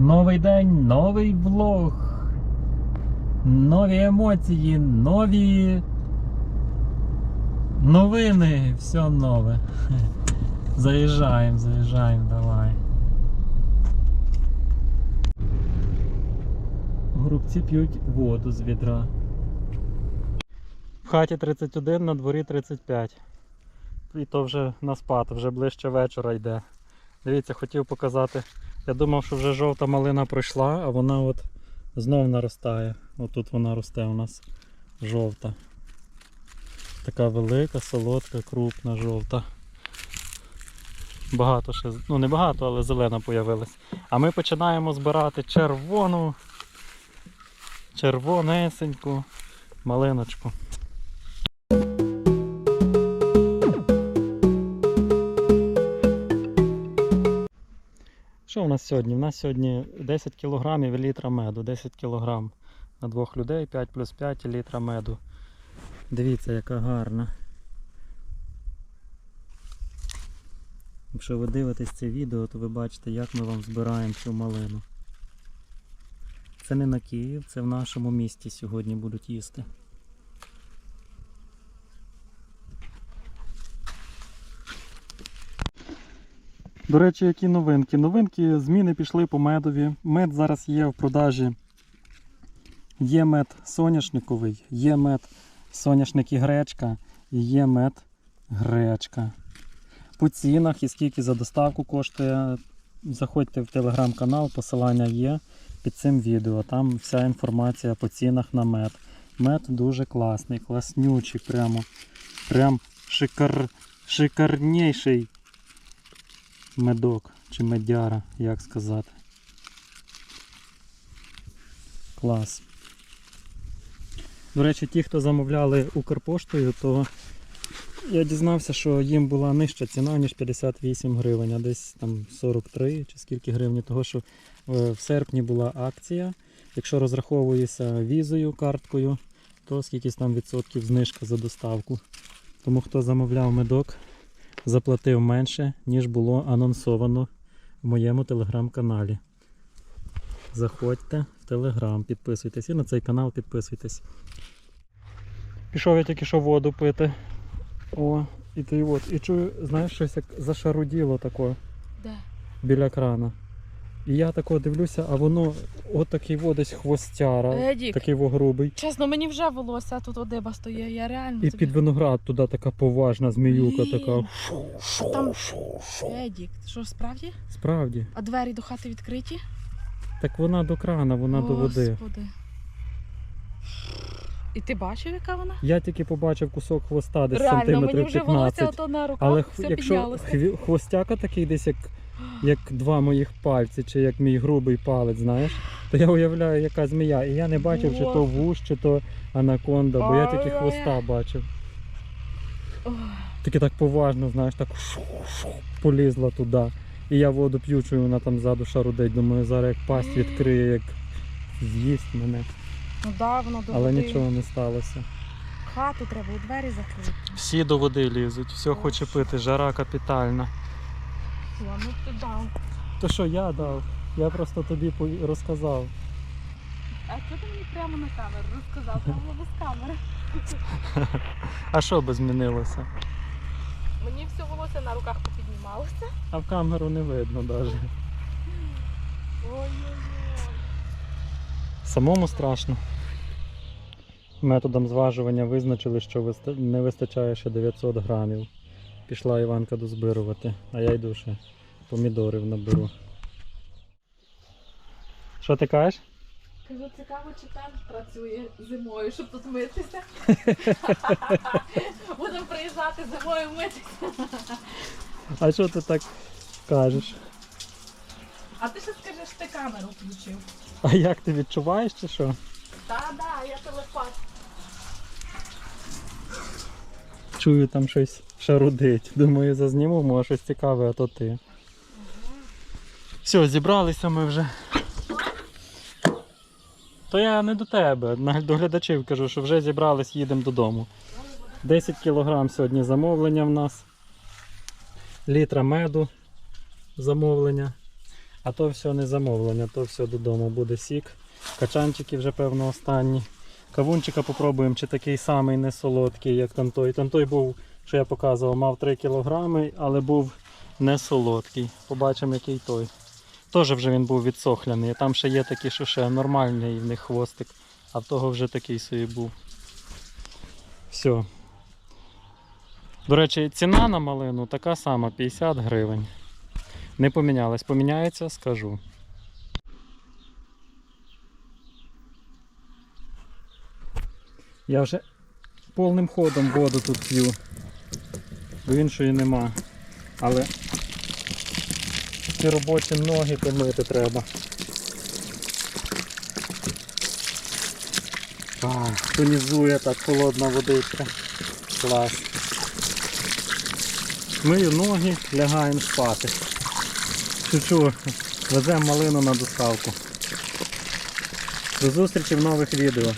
Новий день, новий влог. Нові емоції, нові новини, все нове. Заїжджаємо, заїжджаємо, давай. Грубці п'ють воду з відра. В хаті 31, на дворі 35. І то вже на спад, вже ближче вечора йде. Дивіться, хотів показати. Я думав, що вже жовта малина пройшла, а вона от знов наростає. Отут вона росте у нас жовта. Така велика, солодка, крупна, жовта. Багато ще, ну не багато, але зелена появилась. А ми починаємо збирати червону, червонесеньку малиночку. Що у нас сьогодні? У нас сьогодні 10 кг літра меду. 10 кг на двох людей, 5 плюс 5 і літра меду. Дивіться, яка гарна. Якщо ви дивитесь це відео, то ви бачите, як ми вам збираємо цю малину. Це не на Київ, це в нашому місті сьогодні будуть їсти. До речі, які новинки? Новинки, зміни пішли по медові. Мед зараз є в продажі. Є мед соняшниковий, є мед соняшник і гречка, і є мед гречка. По цінах і скільки за доставку коштує. Заходьте в телеграм-канал, посилання є під цим відео. Там вся інформація по цінах на мед. Мед дуже класний, класнючий, прямо. Прям шикар, шикарніший медок чи медяра, як сказати. Клас. До речі, ті, хто замовляли Укрпоштою, то я дізнався, що їм була нижча ціна, ніж 58 гривень, а десь там 43 чи скільки гривень, того що е, в серпні була акція. Якщо розраховуєшся візою, карткою, то скількись там відсотків знижка за доставку. Тому хто замовляв медок, заплатив менше, ніж було анонсовано в моєму телеграм-каналі. Заходьте в телеграм, підписуйтесь і на цей канал підписуйтесь. Пішов я тільки що воду пити. О, і ти от. І чую, знаєш, щось як зашаруділо таке Де? біля крана. І я тако дивлюся, а воно от такий во десь хвостяра, Едік. такий во грубий. Чесно, мені вже волосся, а тут одиба стоїть. Я реально. І тобі- під виноград туди така поважна зміюка, Блін. така. Там- Едік, ти що справді? Справді. А двері до хати відкриті? Так вона до крана, вона до води. Господи. І ти бачив, яка вона? Я тільки побачив кусок хвоста десь Реально, мені сантиметрів вже волосся 15. ото на руках, Але все х- якщо піднялося. хві- хвостяка такий десь як, як два моїх пальці, чи як мій грубий палець, знаєш, то я уявляю, яка змія. І я не бачив, чи то вуш, чи то анаконда, бо я тільки хвоста бачив. Таке так поважно, знаєш, так полізла туди. І я воду п'ю, чую, вона там ззаду шарудить. Думаю, зараз як пасть відкриє, як з'їсть мене. Ну да, воно до Але води. нічого не сталося. Хату треба у двері закрити. Всі до води лізуть, все хоче пити, жара капітальна. О, ну ти дав. То що я дав? Я просто тобі розказав. А що ти мені прямо на камеру розказав? Там було без камери. А що би змінилося? Мені все волосся на руках попіднімалося. А в камеру не видно навіть. Ой-ой-ой. Самому страшно. Методом зважування визначили, що не вистачає ще 900 грамів. Пішла Іванка дозбирувати, а я йду ще помідорів наберу. Що ти кажеш? Кажу, цікаво, чи там працює зимою, щоб тут митися. Будемо приїжджати зимою митися. А що ти так кажеш? А ти ще скажеш, ти камеру включив. А як ти відчуваєш чи що? Та, да, я телефон. Чую там щось шарудить. Думаю, зазніму, може щось цікаве, а то ти. Все, зібралися ми вже. То я не до тебе, до глядачів кажу, що вже зібрались, їдемо додому. 10 кг сьогодні замовлення в нас. Літра меду замовлення. А то все не замовлення, то все додому буде сік. Качанчики вже певно останні. Кавунчика попробуємо, чи такий самий не солодкий, як там той. Там той був, що я показував, мав 3 кг, але був не солодкий. Побачимо, який той. Теж вже він був відсохляний. Там ще є такі, що ще нормальний в них хвостик, а в того вже такий собі був. Все. До речі, ціна на малину така сама 50 гривень. Не помінялась. Поміняється, скажу. Я вже повним ходом воду тут п'ю. Бо іншої нема. Але ці робочі ноги помити треба. А, тонізує так холодна водичка. Клас. Мию ноги, лягаємо спати. Чу-чу, веземо малину на доставку. До зустрічі в нових відео.